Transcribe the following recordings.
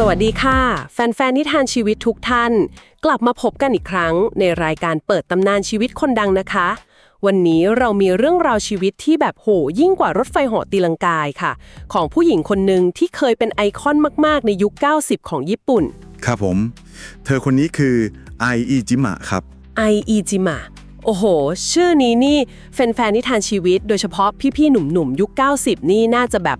สวัสดีค่ะ แฟน ๆ นิทานชีวิตทุกท่าน กลับมาพบกันอีกครั้งในรายการเปิดตำนานชีวิตคนดังนะคะ วันนี้เรามีเรื่องราวชีวิตที่แบบโหยิ่งกว่ารถไฟเหาะตีลังกายค่ะ ของผู้หญิงคนหนึ่งที่เคยเป็นไอคอนมาก ๆ ในยุค 90 ของญี่ปุ่น ครับผม เธอคนนี้คือไออิจิมะครับ ไออีจิมะโอ้โห ชื่อนี้นี่แฟนๆนิทานชีวิต โดยเฉพาะพี่ๆหนุ่มๆยุค 90 นี่น่าจะแบบ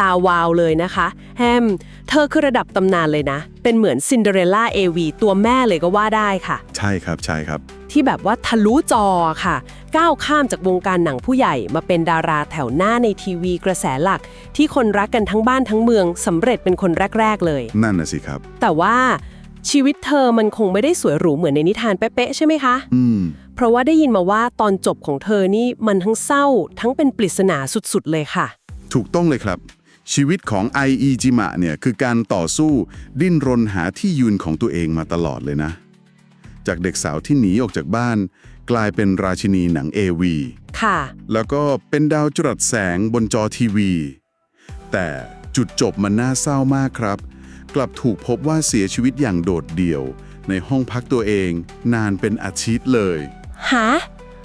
ตาวาวเลยนะคะแฮมเธอคือระดับตำนานเลยนะ เป็นเหมือนซินเดอเรลล่าเอวีตัวแม่เลยก็ว่าได้ค่ะ ใช่ครับใช่ครับ ที่แบบว่าทะลุจอค่ะ ก้าวข้ามจากวงการหนังผู้ใหญ่มาเป็นดาราแถวหน้าในทีวีกระแสหลัก ที่คนรักกันทั้งบ้านทั้งเมืองสำเร็จเป็นคนแรก ๆ เลย นั่นน่ะสิครับ แต่ว่าชีวิตเธอมันคงไม่ได้สวยหรูเหมือนในนิทานเป๊ะๆใช่ไหมคะ อืม เพราะว่าได้ยินมาว่าตอนจบของเธอนี่มันทั้งเศร้า ทั้งเป็นปริศนาสุดๆเลยค่ะ ถูกต้องเลยครับ ชีวิตของไออิจิมะเนี่ยคือการต่อสู้ดิ้นรนหาที่ยืนของตัวเองมาตลอดเลยนะ จากเด็กสาวที่หนีออกจากบ้าน กลายเป็นราชินีหนังเอวีค่ะ แล้วก็เป็นดาวจรัสแสงบนจอทีวี แต่จุดจบมันน่าเศร้ามากครับ กลับถูกพบว่าเสียชีวิตอย่างโดดเดี่ยว ในห้องพักตัวเองนานเป็นอาทิตย์เลย หา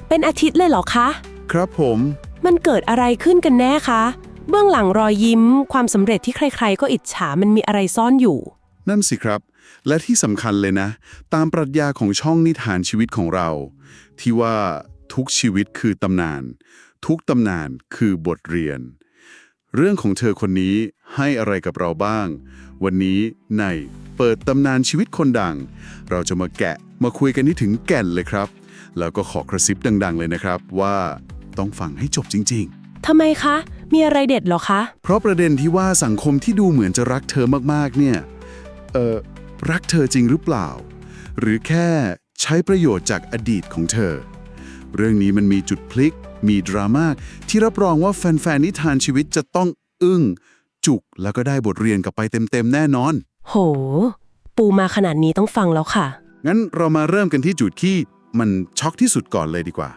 เป็นอาทิตย์เลยเหรอคะ ครับผม มันเกิดอะไรขึ้นกันแน่คะ เบื้องหลังรอยยิ้ม ความสำเร็จที่ใครๆ ก็อิจฉามันมีอะไรซ่อนอยู่ นั่นสิครับ และที่สำคัญเลยนะ ตามปรัชญาของช่องนิทานชีวิตของเรา ที่ว่าทุกชีวิตคือตำนาน ทุกตำนานคือบทเรียน เรื่องของเธอคนนี้ให้อะไรกับเราบ้าง วันนี้ในเปิดตำนานชีวิตคนดัง เราจะมาแกะมาคุยกันที่ถึงแก่นเลยครับ แล้วก็ขอกระซิบดัง ๆ เลยนะครับว่าต้องฟังให้จบจริง ๆ ทำไมคะ มีอะไรเด็ดเหรอคะ เพราะประเด็นที่ว่าสังคมที่ดูเหมือนจะรักเธอมากๆ เนี่ย เอ่อรักเธอจริงหรือเปล่า หรือแค่ใช้ประโยชน์จากอดีตของเธอ เรื่องนี้มันมีจุดพลิก มีดราม่าที่รับรองว่าแฟนๆนิทานชีวิตจะต้องอึ้ง จุกแล้วก็ได้บทเรียนกลับไปเต็มๆ แน่นอน โห ปูมาขนาดนี้ต้องฟังแล้วค่ะ งั้นเรามาเริ่มกันที่จุดที่มันช็อกที่สุดก่อนเลยดีกว่า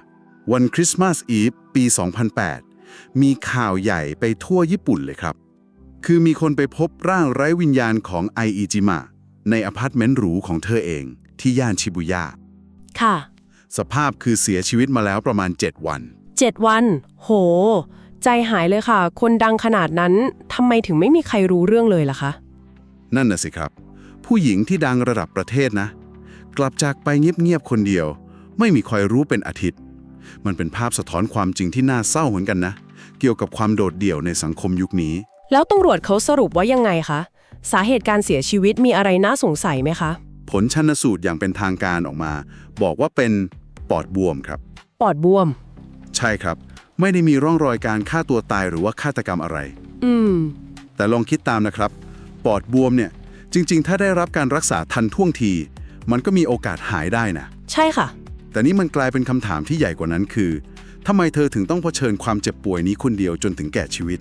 วันคริสต์มาสอีฟปี 2008 มีข่าวใหญ่ไปทั่วญี่ปุ่นเลยครับ คือมีคนไปพบร่างไร้วิญญาณของไออิจิมะในอพาร์ตเมนต์หรูของเธอเองที่ย่านชิบุย่า ค่ะ สภาพคือเสียชีวิตมาแล้วประมาณ 7 วัน เจ็ดวัน โห ใจหายเลยค่ะ คนดังขนาดนั้นทำไมถึงไม่มีใครรู้เรื่องเลยล่ะคะ นั่นน่ะสิครับ ผู้หญิงที่ดังระดับประเทศนะ กลับจากไปเงียบๆคนเดียว ไม่มีใครรู้เป็นอาทิตย์ มันเป็นภาพสะท้อนความจริงที่น่าเศร้าเหมือนกันนะ เกี่ยวกับความโดดเดี่ยวในสังคมยุคนี้ แล้วตำรวจเขาสรุปว่ายังไงคะ สาเหตุการเสียชีวิตมีอะไรน่าสงสัยไหมคะ ผลชันสูตรอย่างเป็นทางการออกมา บอกว่าเป็นปอดบวมครับ ปอดบวม ใช่ครับ ไม่ได้มีร่องรอยการฆ่าตัวตายหรือว่าฆาตกรรมอะไร อืม แต่ลองคิดตามนะครับ ปอดบวมเนี่ย จริง ๆ ถ้าได้รับการรักษาทันท่วงที มันก็มีโอกาสหายได้นะ ใช่ค่ะ แต่นี่มันกลายเป็นคำถามที่ใหญ่กว่านั้นคือ ทำไมเธอถึงต้องเผชิญความเจ็บป่วยนี้คนเดียวจนถึงแก่ชีวิต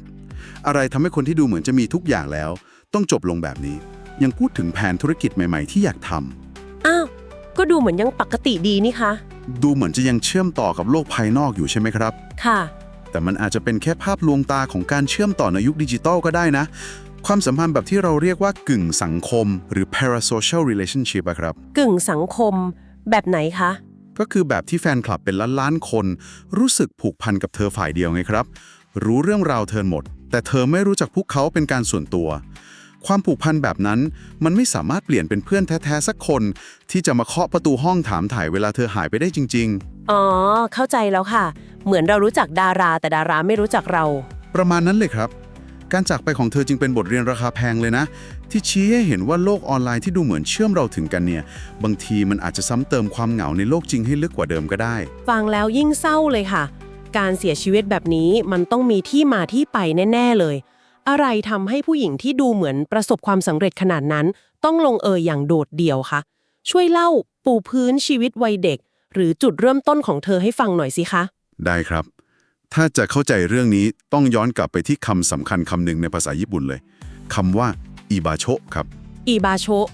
อะไรทำให้คนที่ดูเหมือนจะมีทุกอย่างแล้ว ต้องจบลงแบบนี้ ยังพูดถึงแผนธุรกิจใหม่ ๆ ที่อยากทำอ้าว ก็ดูเหมือนยังปกติดีนี่คะดูเหมือนจะยังเชื่อมต่อกับโลกภายนอกอยู่ใช่ไหมครับ ค่ะ แต่มันอาจจะเป็นแค่ภาพลวงตาของการเชื่อมต่อในยุคดิจิตอลก็ได้นะ ความสัมพันธ์แบบที่เราเรียกว่ากึ่งสังคม หรือ parasocial relationship อะครับ กึ่งสังคมแบบไหนคะ ก็คือแบบที่แฟนคลับเป็นล้านๆคน รู้สึกผูกพันกับเธอฝ่ายเดียวไงครับ รู้เรื่องราวเธอหมด แต่เธอไม่รู้จักพวกเขาเป็นการส่วนตัว ความผูกพันแบบนั้นมันไม่สามารถเปลี่ยนเป็นเพื่อนแท้ๆสักคน ที่จะมาเคาะประตูห้องถามถ่ายเวลาเธอหายไปได้จริงอ๋อ เข้าใจแล้วค่ะ เหมือนเรารู้จักดาราแต่ดาราไม่รู้จักเราๆประมาณนั้นเลยครับ การจากไปของเธอจึงเป็นบทเรียนราคาแพงเลยนะ ที่ชี้ให้เห็นว่าโลกออนไลน์ที่ดูเหมือนเชื่อมเราถึงกันเนี่ย บางทีมันอาจจะซ้ำเติมความเหงาในโลกจริงให้ลึกกว่าเดิมก็ได้ ฟังแล้วยิ่งเศร้าเลยค่ะ การเสียชีวิตแบบนี้มันต้องมีที่มาที่ไปแน่ ๆเลย อะไรทำให้ผู้หญิงที่ดูเหมือนประสบความสำเร็จขนาดนั้น ต้องลงเอยอย่างโดดเดี่ยวคะช่วยเล่าปูพื้นชีวิตวัยเด็ก หรือจุดเริ่มต้นของเธอให้ฟังหน่อยสิคะ ได้ครับ ถ้าจะเข้าใจเรื่องนี้ต้องย้อนกลับไปที่คำสำคัญคำหนึ่งในภาษาญี่ปุ่นเลยคำว่า อิบาโชครับอีบาโชะ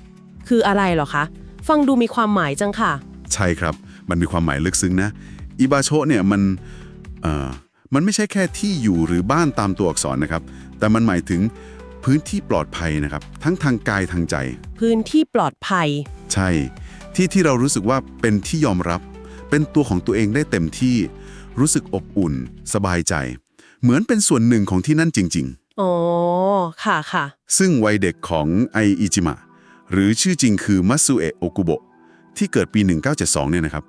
คืออะไรเหรอคะ ฟังดูมีความหมายจังค่ะ ใช่ครับ มันมีความหมายลึกซึ้งนะอิบาโชเนี่ยมันเอ่อมันไม่ใช่แค่ที่อยู่หรือบ้านตามตัวอักษรนะครับ แต่มันหมายถึงพื้นที่ปลอดภัยนะครับ ทั้งทางกายทางใจ พื้นที่ปลอดภัย ใช่ ที่ที่เรารู้สึกว่าเป็นที่ยอมรับ เป็นตัวของตัวเองได้เต็มที่ รู้สึกอบอุ่น สบายใจ เหมือนเป็นส่วนหนึ่งของที่นั่นจริง อ๋อ ค่ะค่ะๆซึ่งวัยเด็กของไออิจิมะ หรือชื่อจริงคือมัตสึเอะโอกุโบะที่เกิดปี 1972 เนี่ยนะครับ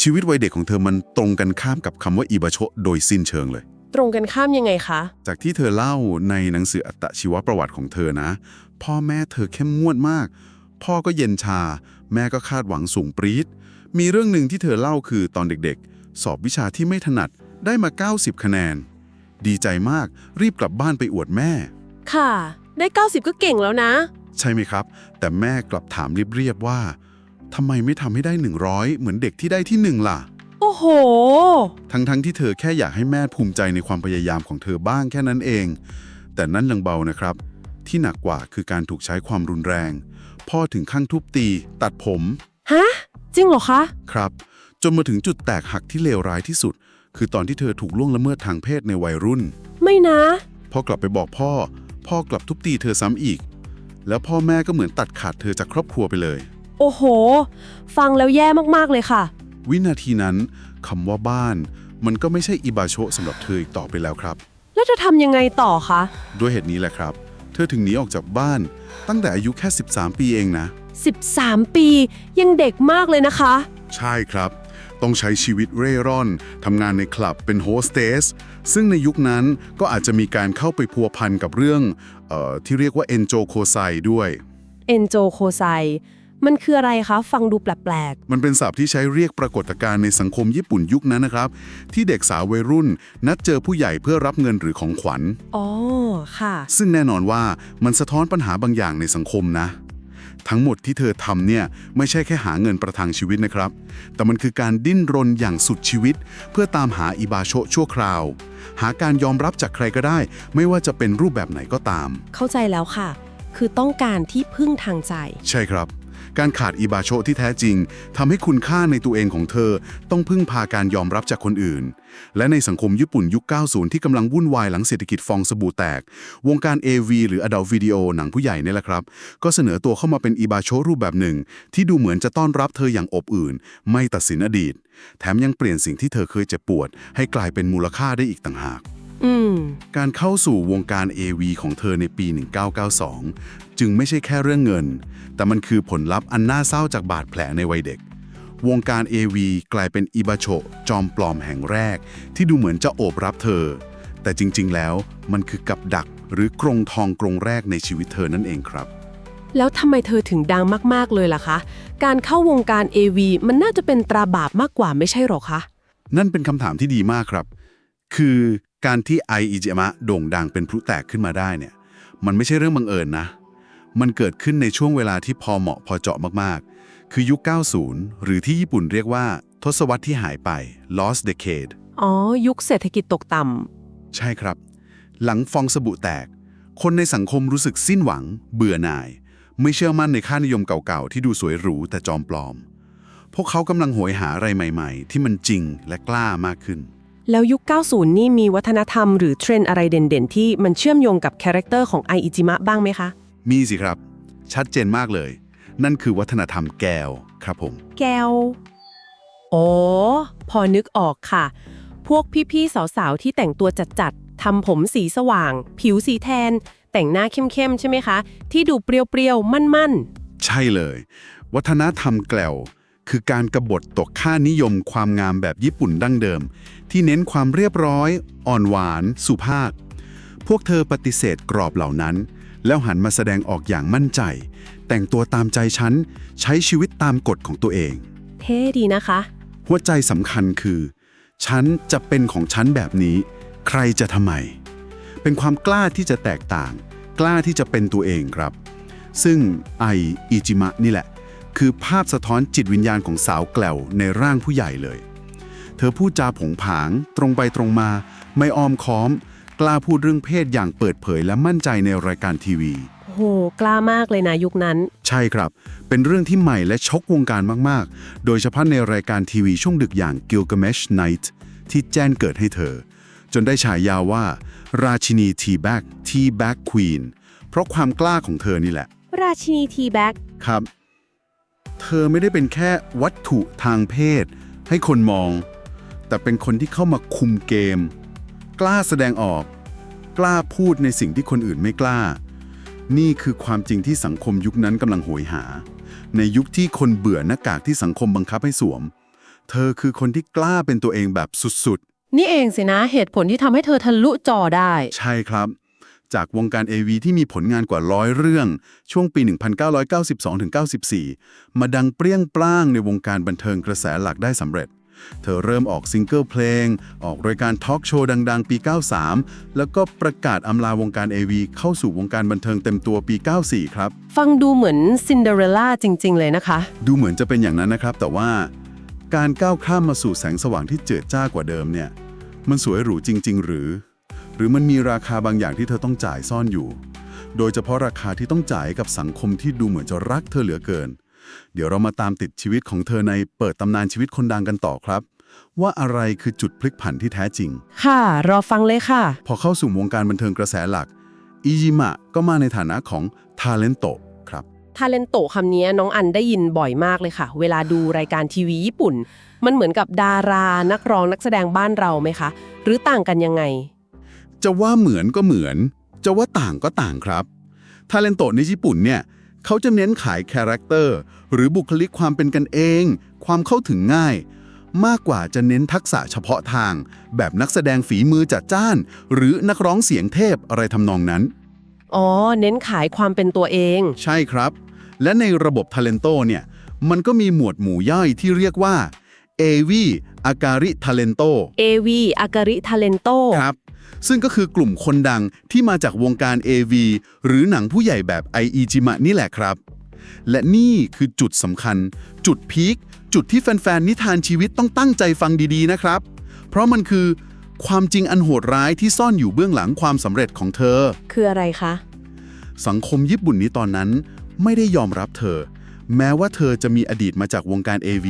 ชีวิตวัยเด็กของเธอมันตรงกันข้ามกับคำว่าอิบาโชโดยสิ้นเชิงเลย ตรงกันข้ามยังไงคะ จากที่เธอเล่าในหนังสืออัตชีวประวัติของเธอนะ พ่อแม่เธอเข้มงวดมาก พ่อก็เย็นชา แม่ก็คาดหวังสูงปรี๊ดมีเรื่องหนึ่งที่เธอเล่าคือตอนเด็กๆ สอบวิชาที่ไม่ถนัดได้มา 90 คะแนน ดีใจมาก รีบกลับบ้านไปอวดแม่ ค่ะ ได้ 90 ก็เก่งแล้วนะ ใช่ไหมครับ แต่แม่กลับถามเรียบๆว่าทำไมไม่ทำให้ได้ 100 เหมือนเด็กที่ได้ที่หนึ่งล่ะ โอ้โห ทั้งๆที่เธอแค่อยากให้แม่ภูมิใจในความพยายามของเธอบ้างแค่นั้นเอง แต่นั่นยังเบานะครับ ที่หนักกว่าคือการถูกใช้ความรุนแรง พ่อถึงขั้นทุบตี ตัดผม ฮะ จริงเหรอคะ ครับ จนมาถึงจุดแตกหักที่เลวร้ายที่สุด คือตอนที่เธอถูกล่วงละเมิดทางเพศในวัยรุ่น ไม่นะ พอกลับไปบอกพ่อ พ่อกลับทุบตีเธอซ้ำอีก แล้วพ่อแม่ก็เหมือนตัดขาดเธอจากครอบครัวไปเลย โอ้โห ฟังแล้วแย่มากๆเลยค่ะ วินาทีนั้นคำว่าบ้าน มันก็ไม่ใช่อิบาโชะสำหรับเธออีกต่อไปแล้วครับ แล้วจะทำยังไงต่อคะ ด้วยเหตุนี้แหละครับ เธอถึงหนีออกจากบ้าน ตั้งแต่อายุแค่ 13 ปีเองนะ 13 ปียังเด็กมากเลยนะคะ ใช่ครับ ต้องใช้ชีวิตเร่ร่อนทำงานในคลับเป็นโฮสเตส ซึ่งในยุคนั้นก็อาจจะมีการเข้าไปพัวพันกับเรื่องเออที่เรียกว่าเอนโจโคไซด้วยเอนโจโคไซมันคืออะไรคะ ฟังดูแปลกมันเป็นศัพท์ที่ใช้เรียกปรากฏการณ์ในสังคมญี่ปุ่นยุคนั้นนะครับ ที่เด็กสาววัยรุ่น นัดเจอผู้ใหญ่เพื่อรับเงินหรือของขวัญๆอ๋อ ค่ะ ซึ่งแน่นอนว่ามันสะท้อนปัญหาบางอย่างในสังคมนะ ทั้งหมดที่เธอทำเนี่ยไม่ใช่แค่หาเงินประทังชีวิตนะครับ แต่มันคือการดิ้นรนอย่างสุดชีวิต เพื่อตามหาอิบาโชะชั่วคราว หาการยอมรับจากใครก็ได้ ไม่ว่าจะเป็นรูปแบบไหนก็ตาม เข้าใจแล้วค่ะ คือต้องการที่พึ่งทางใจ ใช่ครับ การขาดอิบาโชที่แท้จริงทำให้คุณค่าในตัวเองของเธอ ต้องพึ่งพาการยอมรับจากคนอื่น และในสังคมญี่ปุ่นยุค 90 ที่กำลังวุ่นวายหลังเศรษฐกิจฟองสบู่แตก วงการ AV หรือ Adult Video หนังผู้ใหญ่เนี่ยแหละครับ ก็เสนอตัวเข้ามาเป็นอิบาโชรูปแบบหนึ่ง ที่ดูเหมือนจะต้อนรับเธออย่างอบอุ่น ไม่ตัดสินอดีต แถมยังเปลี่ยนสิ่งที่เธอเคยเจ็บปวด ให้กลายเป็นมูลค่าได้อีกต่างหาก การเข้าสู่วงการ AV ของเธอในปี 1992 จึงไม่ใช่แค่เรื่องเงิน แต่มันคือผลลัพธ์อันน่าเศร้าจากบาดแผลในวัยเด็ก วงการ AV กลายเป็นอิบาโชะจอมปลอมแห่งแรก ที่ดูเหมือนจะโอบรับเธอ แต่จริงๆ แล้วมันคือกับดักหรือกรงทองกรงแรกในชีวิตเธอนั่นเองครับ แล้วทำไมเธอถึงดังมาก ๆ เลยล่ะคะ การเข้าวงการ AV มันน่าจะเป็นตราบาปมากกว่าไม่ใช่หรอคะ นั่นเป็นคำถามที่ดีมากครับ คือ การที่ไออิจิมะโด่งดังเป็นพลุแตกขึ้นมาได้เนี่ย มันไม่ใช่เรื่องบังเอิญนะ มันเกิดขึ้นในช่วงเวลาที่พอเหมาะพอเจาะมากๆ คือยุค 90 หรือที่ญี่ปุ่นเรียกว่า ทศวรรษที่หายไป lost decade อ๋อ ยุคเศรษฐกิจตกต่ใช่ครับ หลังฟองสบู่แตก คนในสังคมรู้สึกสิ้นหวัง เบื่อหน่าย ไม่เชื่อมั่นในค่านิยมเก่าๆ ที่ดูสวยหรูแต่จอมปลอม พวกเขากำลังโหยหาอะไรใหม่ ๆ ที่มันจริงและกล้ามากขึ้นำ แล้วยุค 90 นี่มีวัฒนธรรมหรือเทรนด์อะไรเด่นๆ ที่มันเชื่อมโยงกับคาแรคเตอร์ของไออิจิมะบ้างไหมคะ มีสิครับ ชัดเจนมากเลย นั่นคือวัฒนธรรมแก้วครับผม แก้วอ๋อพอนึกออกค่ะ พวกพี่ๆ สาวๆ ที่แต่งตัวจัดๆทำผมสีสว่าง ผิวสีแทน แต่งหน้าเข้มๆ ใช่ไหมคะ ที่ดูเปรี้ยวๆ มั่นใช่เลย วัฒนธรรมแกลว คือการกบฏตกค่านิยมความงามแบบญี่ปุ่นดั้งเดิม ที่เน้นความเรียบร้อย อ่อนหวาน สุภาพ พวกเธอปฏิเสธกรอบเหล่านั้น แล้วหันมาแสดงออกอย่างมั่นใจ แต่งตัวตามใจฉัน ใช้ชีวิตตามกฎของตัวเองๆเท่ดีนะคะ หัวใจสำคัญคือ ฉันจะเป็นของฉันแบบนี้ ใครจะทำไม เป็นความกล้าที่จะแตกต่าง กล้าที่จะเป็นตัวเองครับ ซึ่งไออิจิมะนี่แหละ คือภาพสะท้อนจิตวิญญาณของสาวแกลวในร่างผู้ใหญ่เลย เธอพูดจาผงผาง ตรงไปตรงมา ไม่อ้อมค้อม กล้าพูดเรื่องเพศอย่างเปิดเผยและมั่นใจในรายการทีวีโอ้โหกล้ามากเลยนะยุคนั้น ใช่ครับ เป็นเรื่องที่ใหม่และชกวงการมากๆ โดยเฉพาะในรายการทีวีช่วงดึกอย่าง Gilgamesh Night ที่แจ้งเกิดให้เธอ จนได้ฉายาว่า ราชินีทีแบ็กทีแบ็กควีนเพราะความกล้าของเธอนี่แหละ ราชินีทีแบ็กครับ เธอไม่ได้เป็นแค่วัตถุทางเพศ ให้คนมอง แต่เป็นคนที่เข้ามาคุมเกม กล้าแสดงออก กล้าพูดในสิ่งที่คนอื่นไม่กล้า นี่คือความจริงที่สังคมยุคนั้นกำลังโหยหา ในยุคที่คนเบื่อหน้ากากที่สังคมบังคับให้สวม เธอคือคนที่กล้าเป็นตัวเองแบบสุดนี่เองสินะเหตุผลที่ทำให้เธอทะลุจอได้ๆใช่ครับ จากวงการ AV ที่มีผลงานกว่าร้อยเรื่อง ช่วงปี 1992-94 มาดังเปรี้ยงปร้างในวงการบันเทิงกระแสหลักได้สำเร็จ เธอเริ่มออกซิงเกิลเพลง ออกรายการทอล์กโชว์ดัง ๆ ปี 93 แล้วก็ประกาศอำลาวงการ AV เข้าสู่วงการบันเทิงเต็มตัวปี 94 ครับ ฟังดูเหมือนซินเดอเรลล่าจริง ๆ เลยนะคะ ดูเหมือนจะเป็นอย่างนั้นนะครับ แต่ว่าการก้าวข้ามมาสู่แสงสว่างที่เจิดจ้ากว่าเดิมเนี่ย มันสวยหรูจริง ๆ หรือห รือมันมีราคาบางอย่างที่เธอต้องจ่ายซ่อนอยู่ โดยเฉพาะราคาที่ต้องจ่ายกับสังคมที่ดูเหมือนจะรักเธอเหลือเกิน เดี๋ยวเรามาตามติดชีวิตของเธอในเปิดตำนานชีวิตคนดังกันต่อครับ ว่าอะไรคือจุดพลิกผันที่แท้จริง ค่ะ รอฟังเลยค่ะ พอเข้าสู่วงการบันเทิงกระแสหลักอิจิมะก็มาในฐานะของทาเลนโตครับทาเลนโตคำนี้น้องอันได้ยินบ่อยมากเลยค่ะ เวลาดูรายการทีวีญี่ปุ่น มันเหมือนกับดารานักร้องนักแสดงบ้านเราไหมคะ หรือต่างกันยังไง จะว่าเหมือนก็เหมือน จะว่าต่างก็ต่างครับทาเลนโตในญี่ปุ่นเนี่ยเขาจะเน้นขายคาแรคเตอร์หรือบุคลิกความเป็นกันเอง ความเข้าถึงง่าย มากกว่าจะเน้นทักษะเฉพาะทาง แบบนักแสดงฝีมือจัดจ้าน หรือนักร้องเสียงเทพอะไรทำนองนั้น อ๋อ เน้นขายความเป็นตัวเอง ใช่ครับ และในระบบทาเลนโตเนี่ยมันก็มีหมวดหมู่ย่อยที่เรียกว่า AV อาการิทาเลนโต AV อาการิทาเลนโต ครับ ซึ่งก็คือกลุ่มคนดังที่มาจากวงการ AV หรือหนังผู้ใหญ่แบบ i อ j i m a นี่แหละครับ และนี่คือจุดสำคัญ จุดพีคจุดที่แฟนๆนิทานชีวิตต้องตั้งใจฟังดีๆนะครับ เพราะมันคือความจริงอันโหดร้ายที่ซ่อนอยู่เบื้องหลังความสำเร็จของเธอ คืออะไรคะ สังคมญี่ปุ่นนี้ตอนนั้นไม่ได้ยอมรับเธอ แม้ว่าเธอจะมีอดีตมาจากวงการ AV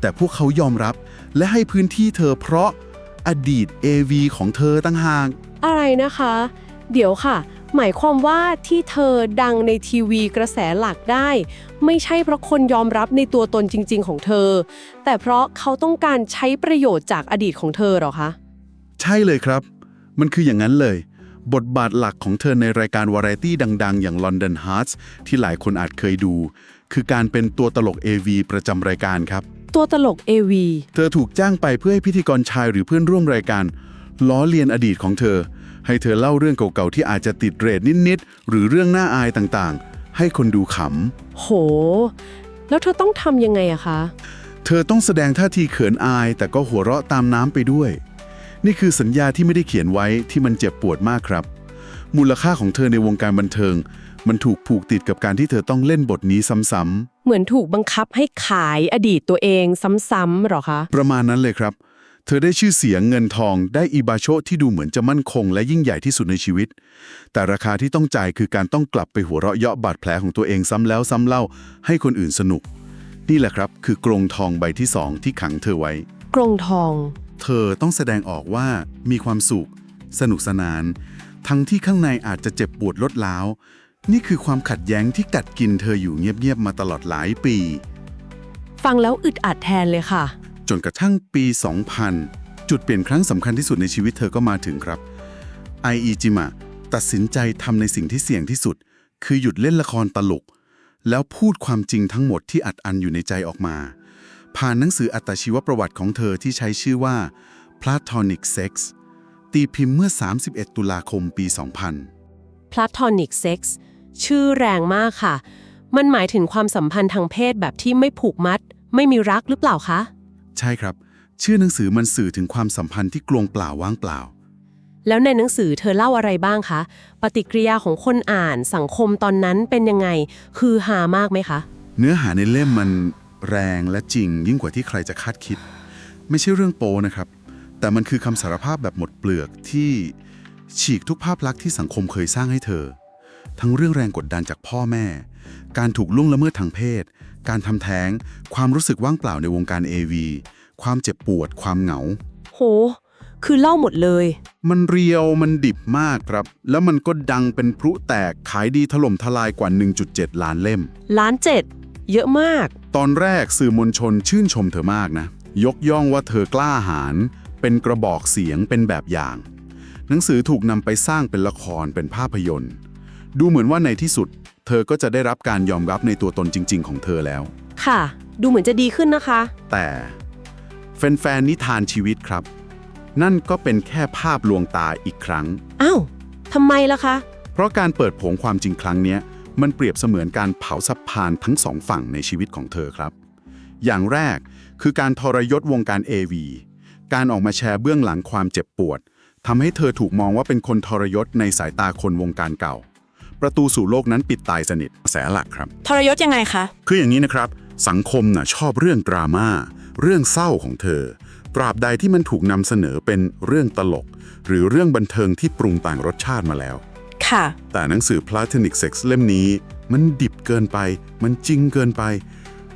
แต่พวกเขายอมรับและให้พื้นที่เธอเพราะ อดีต AV ของเธอตั้งหาก อะไรนะคะ เดี๋ยวค่ะ หมายความว่าที่เธอดังในทีวีกระแสหลักได้ ไม่ใช่เพราะคนยอมรับในตัวตนจริง ๆ ของเธอ แต่เพราะเขาต้องการใช้ประโยชน์จากอดีตของเธอเหรอคะ ใช่เลยครับ มันคืออย่างนั้นเลย บทบาทหลักของเธอในรายการวาไรตี้ดัง ๆ อย่าง London Hearts ที่หลายคนอาจเคยดู คือการเป็นตัวตลก AV ประจำรายการครับ ตัวตลก AV เธอถูกจ้างไปเพื่อให้พิธีกรชายหรือเพื่อนร่วมรายการ ล้อเลียนอดีตของเธอ ให้เธอเล่าเรื่องเก่าๆที่อาจจะติดเรทนิดๆหรือเรื่องน่าอายต่างๆ ให้คนดูขโห แล้วเธอต้องทำยังไงอะคะำ เธอต้องแสดงท่าทีเขินอาย แต่ก็หัวเราะตามน้ำไปด้วย นี่คือสัญญาที่ไม่ได้เขียนไว้ที่มันเจ็บปวดมากครับ มูลค่าของเธอในวงการบันเทิง มันถูกผูกติดกับการที่เธอต้องเล่นบทนี้ซ้ำๆเหมือนถูกบังคับให้ขายอดีตตัวเองซ้ำๆเหรอคะประมาณนั้นเลยครับ เธอได้ชื่อเสียงเงินทองได้อิบาโชที่ดูเหมือนจะมั่นคงและยิ่งใหญ่ที่สุดในชีวิต แต่ราคาที่ต้องจ่ายคือการต้องกลับไปหัวเราะเยาะบาดแผลของตัวเองซ้ำแล้วซ้ำเล่า ให้คนอื่นสนุก นี่แหละครับคือกรงทองใบที่สองที่ขังเธอไว้ กรงทอง เธอต้องแสดงออกว่ามีความสุข สนุกสนาน ทั้งที่ข้างในอาจจะเจ็บปวดลดล้าว นี่คือความขัดแย้งที่กัดกินเธออยู่เงียบ ๆ มาตลอดหลายปี ฟังแล้วอึดอัดแทนเลยค่ะ จนกระทั่งปี 2000 จุดเปลี่ยนครั้งสำคัญที่สุดในชีวิตเธอก็มาถึงครับไออีจิมะตัดสินใจทำในสิ่งที่เสี่ยงที่สุด คือหยุดเล่นละครตลก แล้วพูดความจริงทั้งหมดที่อัดอั้นอยู่ในใจออกมา ผ่านหนังสืออัตชีวประวัติของเธอที่ใช้ชื่อว่า Platonic Sex ตีพิมพ์เมื่อ 31 ตุลาคมปี 2000 Platonic Sex ชื่อแรงมากค่ะ มันหมายถึงความสัมพันธ์ทางเพศแบบที่ไม่ผูกมัด ไม่มีรักหรือเปล่าคะ ใช่ครับ ชื่อหนังสือมันสื่อถึงความสัมพันธ์ที่กลวงเปล่าว่างเปล่า แล้วในหนังสือเธอเล่าอะไรบ้างคะ ปฏิกิริยาของคนอ่านสังคมตอนนั้นเป็นยังไง คือหามากไหมคะ เนื้อหาในเล่มมันแรงและจริง ยิ่งกว่าที่ใครจะคาดคิด ไม่ใช่เรื่องโปนะครับ แต่มันคือคำสารภาพแบบหมดเปลือกที่ฉีกทุกภาพลักษณ์ที่สังคมเคยสร้างให้เธอ ทั้งเรื่องแรงกดดันจากพ่อแม่ การถูกล่วงละเมิดทางเพศ การทำแท้ง ความรู้สึกว่างเปล่าในวงการ AV ความเจ็บปวด ความเหงา โห คือเล่าหมดเลย มันเรียวมันดิบมากครับ แล้วมันก็ดังเป็นพลุแตกขายดีถล่มทลายกว่า 1.7 ล้านเล่ม ล้านเจ็ด เยอะมาก ตอนแรกสื่อมวลชนชื่นชมเธอมากนะ ยกย่องว่าเธอกล้าหาญเป็นกระบอกเสียงเป็นแบบอย่าง หนังสือถูกนำไปสร้างเป็นละครเป็นภาพยนตร์ ดูเหมือนว่าในที่สุด เธอก็จะได้รับการยอมรับในตัวตนจริง ๆ ของเธอแล้ว ค่ะ ดูเหมือนจะดีขึ้นนะคะ แต่แฟนๆนิทานชีวิตครับ นั่นก็เป็นแค่ภาพลวงตาอีกครั้ง อ้าวทำไมล่ะคะ เพราะการเปิดโผงความจริงครั้งเนี้ยมันเปรียบเสมือนการเผาสะพานทั้งสองฝั่งในชีวิตของเธอครับ อย่างแรกคือการทรยศวงการ AV การออกมาแชร์เบื้องหลังความเจ็บปวดทำให้เธอถูกมองว่าเป็นคนทรยศในสายตาคนวงการเก่า ประตูสู่โลกนั้นปิดตายสนิทแสหลักครับ ทรยศยังไงคะ คืออย่างนี้นะครับ สังคมน่ะชอบเรื่องดราม่าเรื่องเศร้าของเธอ ตราบใดที่มันถูกนำเสนอเป็นเรื่องตลก หรือเรื่องบันเทิงที่ปรุงแต่งรสชาติมาแล้ว ค่ะ แต่หนังสือ Platonic Sex เล่มนี้ มันดิบเกินไป มันจริงเกินไป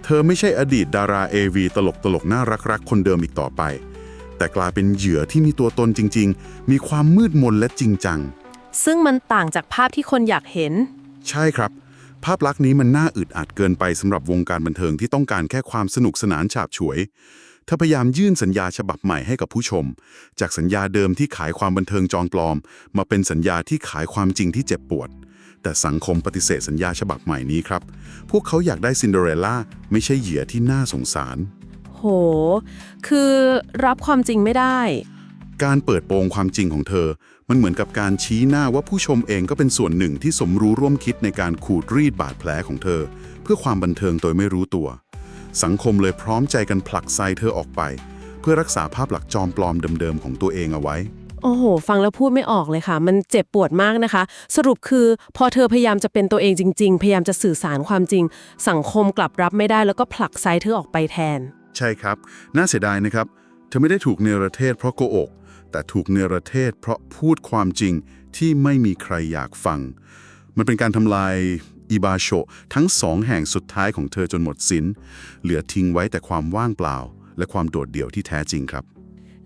เธอไม่ใช่อดีตดารา AV ตลกตลกๆน่ารักๆคนเดิมอีกต่อไป แต่กลายเป็นเหยื่อที่มีตัวตนจริง ๆ มีความมืดมนและจริงจัง ซึ่งมันต่างจากภาพที่คนอยากเห็น ใช่ครับ ภาพลักษณ์นี้มันน่าอึดอัดเกินไปสำหรับวงการบันเทิงที่ต้องการแค่ความสนุกสนานฉาบฉวยเธอพยายามยื่นสัญญาฉบับใหม่ให้กับผู้ชม จากสัญญาเดิมที่ขายความบันเทิงจองปลอม มาเป็นสัญญาที่ขายความจริงที่เจ็บปวด แต่สังคมปฏิเสธสัญญาฉบับใหม่นี้ครับ พวกเขาอยากได้ซินเดอเรลล่าไม่ใช่เหยื่อที่น่าสงสาร โห คือรับความจริงไม่ได้ การเปิดโปงความจริงของเธอ มันเหมือนกับการชี้หน้าว่าผู้ชมเองก็เป็นส่วนหนึ่งที่สมรู้ร่วมคิดในการขูดรีดบาดแผลของเธอ เพื่อความบันเทิงโดยไม่รู้ตัว สังคมเลยพร้อมใจกันผลักไซเธอออกไป เพื่อรักษาภาพลักษณ์จอมปลอมเดิมๆของตัวเองเอาไว้โอ้โห ฟังแล้วพูดไม่ออกเลยค่ะ มันเจ็บปวดมากนะคะ สรุปคือพอเธอพยายามจะเป็นตัวเองจริง ๆ พยายามจะสื่อสารความจริง สังคมกลับรับไม่ได้แล้วก็ผลักไซเธอออกไปแทน ใช่ครับ น่าเสียดายนะครับ เธอไม่ได้ถูกเนรเทศเพราะโกอก แต่ถูกเนรเทศเพราะพูดความจริงที่ไม่มีใครอยากฟัง มันเป็นการทำลายอิบาโชทั้งสองแห่งสุดท้ายของเธอจนหมดสิน้น เหลือทิ้งไว้แต่ความว่างเปล่า และความโดดเดี่ยวที่แท้จริงครับ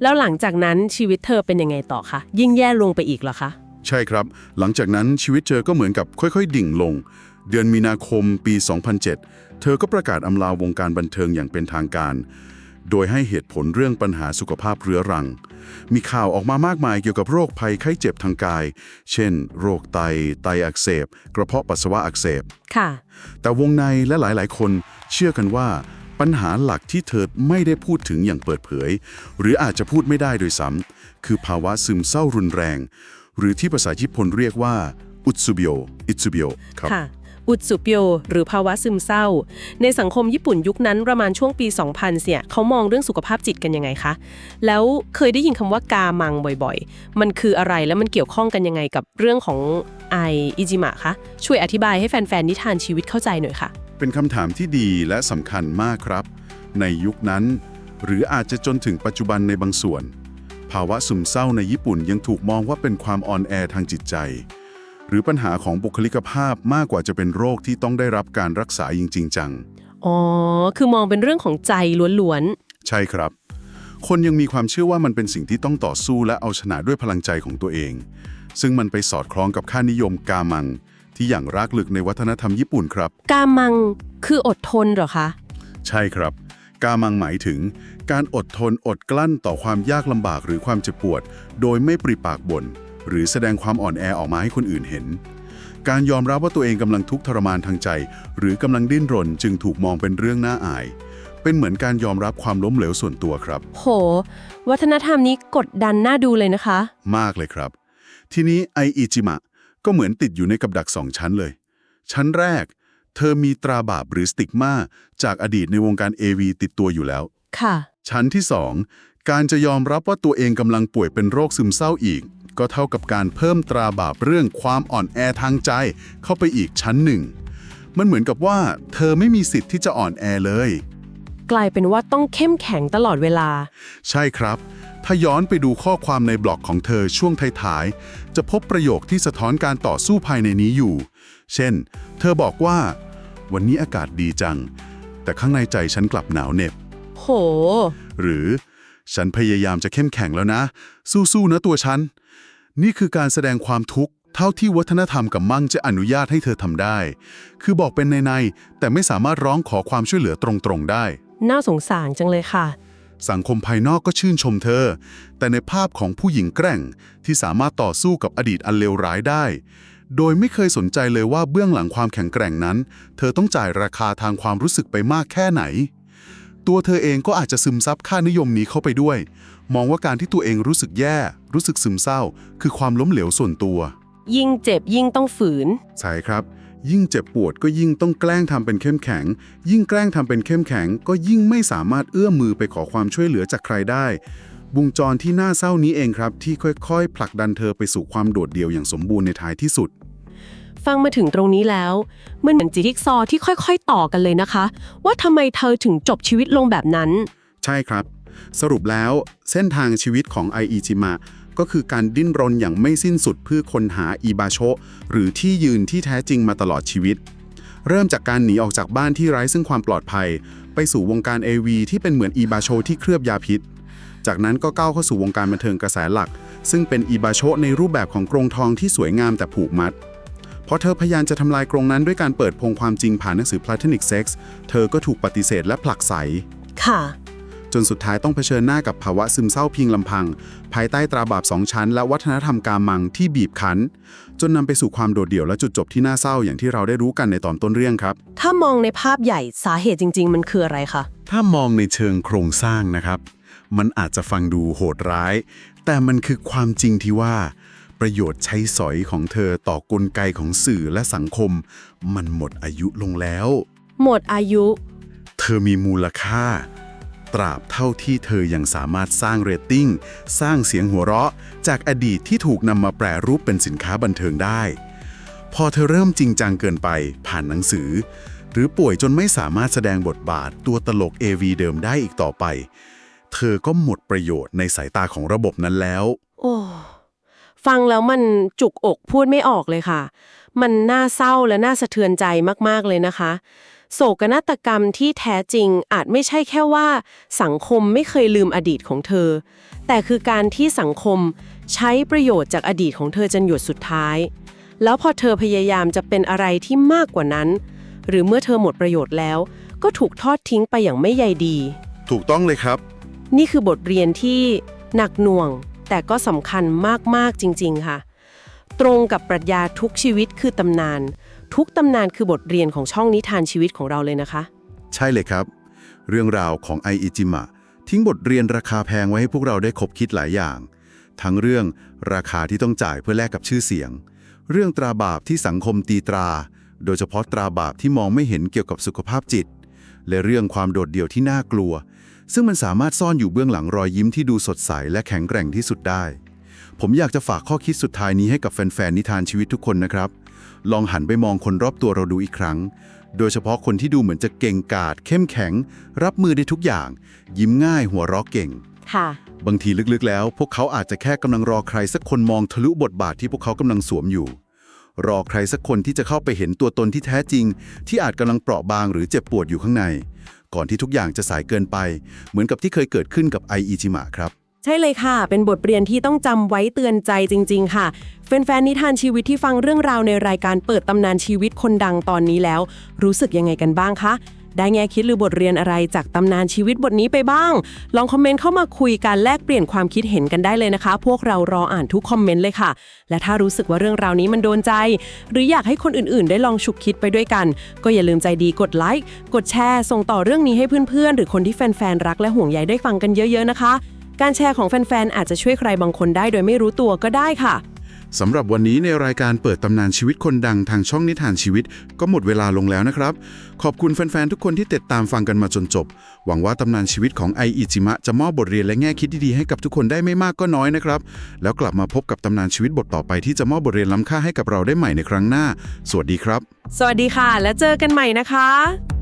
แล้วหลังจากนั้นชีวิตเธอเป็นยังไงต่อคะ ยิ่งแย่ลงไปอีกเหรอคะ ใช่ครับ หลังจากนั้นชีวิตเธอก็เหมือนกับค่อยๆ ดิ่งลง เดือนมีนาคมปี 2007 เธอก็ประกาศอำลาวงการบันเทิงอย่างเป็นทางการ โดยให้เหตุผลเรื่องปัญหาสุขภาพเรื้อรัง มีข่าวออกมามากมายเกี่ยวกับโรคภัยไข้เจ็บทางกาย เช่น โรคไต ไตอักเสบ กระเพาะปัสสาวะอักเสบ ค่ะ แต่วงในและหลายๆ คนเชื่อกันว่า ปัญหาหลักที่เธอไม่ได้พูดถึงอย่างเปิดเผย หรืออาจจะพูดไม่ได้โดยซ้ำคือภาวะซึมเศร้ารุนแรง หรือที่ภาษาญี่ปุ่นเรียกว่าอุตสุบิโออิตสุบิโอครับค่ะ อุดสุเปียวหรือภาวะซึมเศร้า ในสังคมญี่ปุ่นยุคนั้นประมาณช่วงปี 2000เนี่ยเขามองเรื่องสุขภาพจิตกันยังไงคะ แล้วเคยได้ยินคำว่ากามังบ่อยๆ มันคืออะไรแล้วมันเกี่ยวข้องกันยังไงกับเรื่องของไออิจิมะคะ ช่วยอธิบายให้แฟนๆนิทานชีวิตเข้าใจหน่อยค่ะ เป็นคำถามที่ดีและสำคัญมากครับ ในยุคนั้น หรืออาจจะจนถึงปัจจุบันในบางส่วน ภาวะซึมเศร้าในญี่ปุ่นยังถูกมองว่าเป็นความอ่อนแอทางจิตใจ หรือปัญหาของบุคลิกภาพมากกว่าจะเป็นโรคที่ต้องได้รับการรักษาจริงๆจัง อ๋อ คือมองเป็นเรื่องของใจล้วนใช่ครับ คนยังมีความเชื่อว่ามันเป็นสิ่งที่ต้องต่อสู้และเอาชนะด้วยพลังใจของตัวเอง ซึ่งมันไปสอดคล้องกับค่านิยมกามัง ที่อย่างรากลึกในวัฒนธรรมญี่ปุ่นครับๆกามังคืออดทนเหรอคะ ใช่ครับกามังหมายถึง การอดทนอดกลั้นต่อความยากลำบากหรือความเจ็บปวด โดยไม่ปริปากบ่น หรือแสดงความอ่อนแอออกมาให้คนอื่นเห็น การยอมรับว่าตัวเองกำลังทุกข์ทรมานทางใจ หรือกำลังดิ้นรนจึงถูกมองเป็นเรื่องน่าอาย เป็นเหมือนการยอมรับความล้มเหลวส่วนตัวครับ โห วัฒนธรรมนี้กดดันน่าดูเลยนะคะ มากเลยครับ ทีนี้ไออิจิมะก็เหมือนติดอยู่ในกับดักสองชั้นเลย ชั้นแรก เธอมีตราบาปหรือสติกมาจากอดีตในวงการ AV ติดตัวอยู่แล้ว ค่ะ ชั้นที่2การจะยอมรับว่าตัวเองกำลังป่วยเป็นโรคซึมเศร้าอีก ก็เท่ากับการเพิ่มตราบาปเรื่องความอ่อนแอทางใจ เข้าไปอีกชั้นหนึ่ง มันเหมือนกับว่าเธอไม่มีสิทธิ์ที่จะอ่อนแอเลย กลายเป็นว่าต้องเข้มแข็งตลอดเวลา ใช่ครับ ถ้าย้อนไปดูข้อความในบล็อกของเธอช่วงท้ายๆ จะพบประโยคที่สะท้อนการต่อสู้ภายในนี้อยู่ เช่น เธอบอกว่า วันนี้อากาศดีจัง แต่ข้างในใจฉันกลับหนาวเหน็บ โห หรือ ฉันพยายามจะเข้มแข็งแล้วนะ สู้ๆนะตัวฉัน นี่คือการแสดงความทุกข์เท่าที่วัฒนธรรมกับมั่งจะอนุญาตให้เธอทำได้ คือบอกเป็นในๆแต่ไม่สามารถร้องขอความช่วยเหลือตรงๆได้ น่าสงสารจังเลยค่ะ สังคมภายนอกก็ชื่นชมเธอ แต่ในภาพของผู้หญิงแกร่งที่สามารถต่อสู้กับอดีตอันเลวร้ายได้ โดยไม่เคยสนใจเลยว่าเบื้องหลังความแข็งแกร่งนั้น เธอต้องจ่ายราคาทางความรู้สึกไปมากแค่ไหน ตัวเธอเองก็อาจจะซึมซับค่านิยมนี้เข้าไปด้วย มองว่าการที่ตัวเองรู้สึกแย่ รู้สึกซึมเศร้า คือความล้มเหลวส่วนตัว ยิ่งเจ็บยิ่งต้องฝืน ใช่ครับ ยิ่งเจ็บปวดก็ยิ่งต้องแกล้งทำเป็นเข้มแข็ง ยิ่งแกล้งทำเป็นเข้มแข็ง ก็ยิ่งไม่สามารถเอื้อมมือไปขอความช่วยเหลือจากใครได้ วงจรที่น่าเศร้านี้เองครับ ที่ค่อยๆ ผลักดันเธอไปสู่ความโดดเดี่ยวอย่างสมบูรณ์ในท้ายที่สุด ฟังมาถึงตรงนี้แล้ว มันเหมือนจิทิกซอที่ค่อยๆ ต่อกันเลยนะคะ ว่าทำไมเธอถึงจบชีวิตลงแบบนั้น ใช่ครับ สรุปแล้วเส้นทางชีวิตของไออิจิมะก็คือการดิ้นรนอย่างไม่สิ้นสุดเพื่อค้นหาอิบาโชะหรือที่ยืนที่แท้จริงมาตลอดชีวิต เริ่มจากการหนีออกจากบ้านที่ไร้ซึ่งความปลอดภัย ไปสู่วงการ AV ที่เป็นเหมือนอีบาโชที่เคลือบยาพิษ จากนั้นก็ก้าวเข้าสู่วงการบันเทิงกระแสหลัก ซึ่งเป็นอีบาโชในรูปแบบของกรงทองที่สวยงามแต่ผูกมัด พอเธอพยายามจะทำลายกรงนั้นด้วยการเปิดโพงความจริงผ่านหนังสือ Platonic Sex เธอก็ถูกปฏิเสธและผลักไส ค่ะ จนสุดท้ายต้องเผชิญหน้ากับภาวะซึมเศร้าเพียงลำพัง ภายใต้ตราบาปสองชั้น และวัฒนธรรมกามังที่บีบคั้น จนนำไปสู่ความโดดเดี่ยวและจุดจบที่น่าเศร้าอย่างที่เราได้รู้กันในตอนต้นเรื่องครับ ถ้ามองในภาพใหญ่สาเหตุจริง ๆ มันคืออะไรคะ ถ้ามองในเชิงโครงสร้างนะครับ มันอาจจะฟังดูโหดร้าย แต่มันคือความจริงที่ว่า ประโยชน์ใช้สอยของเธอต่อกลไกของสื่อและสังคม มันหมดอายุลงแล้ว หมดอายุ เธอมีมูลค่า ตราบเท่าที่เธอยังสามารถสร้างเรตติ้ง สร้างเสียงหัวเราะ จากอดีตที่ถูกนำมาแปรรูปเป็นสินค้าบันเทิงได้ พอเธอเริ่มจริงจังเกินไปผ่านหนังสือ หรือป่วยจนไม่สามารถแสดงบทบาทตัวตลก AV เดิมได้อีกต่อไป เธอก็หมดประโยชน์ในสายตาของระบบนั้นแล้ว โอ้ ฟังแล้วมันจุกอกพูดไม่ออกเลยค่ะ มันน่าเศร้าและน่าสะเทือนใจมากๆเลยนะคะ โศกนาฏกรรมที่แท้จริงอาจไม่ใช่แค่ว่า สังคมไม่เคยลืมอดีตของเธอ แต่คือการที่สังคมใช้ประโยชน์จากอดีตของเธอจนหยดสุดท้าย แล้วพอเธอพยายามจะเป็นอะไรที่มากกว่านั้น หรือเมื่อเธอหมดประโยชน์แล้ว ก็ถูกทอดทิ้งไปอย่างไม่ใยดี ถูกต้องเลยครับ นี่คือบทเรียนที่หนักหน่วง แต่ก็สำคัญมาก ๆ จริง ๆ ค่ะ ตรงกับปรัชญาทุกชีวิตคือตำนาน ทุกตำนานคือบทเรียนของช่องนิทานชีวิตของเราเลยนะคะ ใช่เลยครับ เรื่องราวของไออิจิมะทิ้งบทเรียนราคาแพงไว้ให้พวกเราได้คบคิดหลายอย่าง ทั้งเรื่องราคาที่ต้องจ่ายเพื่อแลกกับชื่อเสียง เรื่องตราบาปที่สังคมตีตรา โดยเฉพาะตราบาปที่มองไม่เห็นเกี่ยวกับสุขภาพจิต และเรื่องความโดดเดี่ยวที่น่ากลัว ซึ่งมันสามารถซ่อนอยู่เบื้องหลังรอยยิ้มที่ดูสดใสและแข็งแกร่งที่สุดได้ ผมอยากจะฝากข้อคิดสุดท้ายนี้ให้กับแฟนๆนิทานชีวิตทุกคนนะครับ ลองหันไปมองคนรอบตัวเราดูอีกครั้ง โดยเฉพาะคนที่ดูเหมือนจะเก่งกาจเข้มแข็ง รับมือได้ทุกอย่าง ยิ้มง่ายหัวเราะเก่งค่ะบางทีลึกๆแล้ว พวกเขาอาจจะแค่กำลังรอใครสักคนมองทะลุบทบาทที่พวกเขากำลังสวมอยู่ รอใครสักคนที่จะเข้าไปเห็นตัวตนที่แท้จริง ที่อาจกำลังเปราะบางหรือเจ็บปวดอยู่ข้างใน ก่อนที่ทุกอย่างจะสายเกินไป เหมือนกับที่เคยเกิดขึ้นกับไออิจิมะครับ ใช่เลยค่ะ เป็นบทเรียนที่ต้องจำไว้เตือนใจจริง ๆ ค่ะแฟนๆนิทานชีวิตที่ฟังเรื่องราวในรายการเปิดตำนานชีวิตคนดังตอนนี้แล้ว รู้สึกยังไงกันบ้างคะ ได้แง่คิดหรือบทเรียนอะไรจากตำนานชีวิตบทนี้ไปบ้าง ลองคอมเมนต์เข้ามาคุยกันแลกเปลี่ยนความคิดเห็นกันได้เลยนะคะ พวกเรารออ่านทุกคอมเมนต์เลยค่ะ และถ้ารู้สึกว่าเรื่องราวนี้มันโดนใจ หรืออยากให้คนอื่นๆ ได้ลองฉุกคิดไปด้วยกัน ก็อย่าลืมใจดีกดไลค์กดแชร์ ส่งต่อเรื่องนี้ให้เพื่อนๆ หรือคนที่แฟนๆรักและห่วงใยได้ฟังกันเยอะ ๆนะคะ การแชร์ของแฟนๆอาจจะช่วยใครบางคนได้โดยไม่รู้ตัวก็ได้ค่ะ สำหรับวันนี้ในรายการเปิดตำนานชีวิตคนดังทางช่องนิทานชีวิต ก็หมดเวลาลงแล้วนะครับ ขอบคุณแฟนๆ ทุกคนที่ติดตามฟังกันมาจนจบ หวังว่าตำนานชีวิตของไออิจิมะจะมอบบทเรียนและแง่คิดดีๆให้กับทุกคนได้ไม่มากก็น้อยนะครับ แล้วกลับมาพบกับตำนานชีวิตบทต่อไปที่จะมอบบทเรียนล้ำค่าให้กับเราได้ใหม่ในครั้งหน้า สวัสดีครับ สวัสดีค่ะ แล้วเจอกันใหม่นะคะ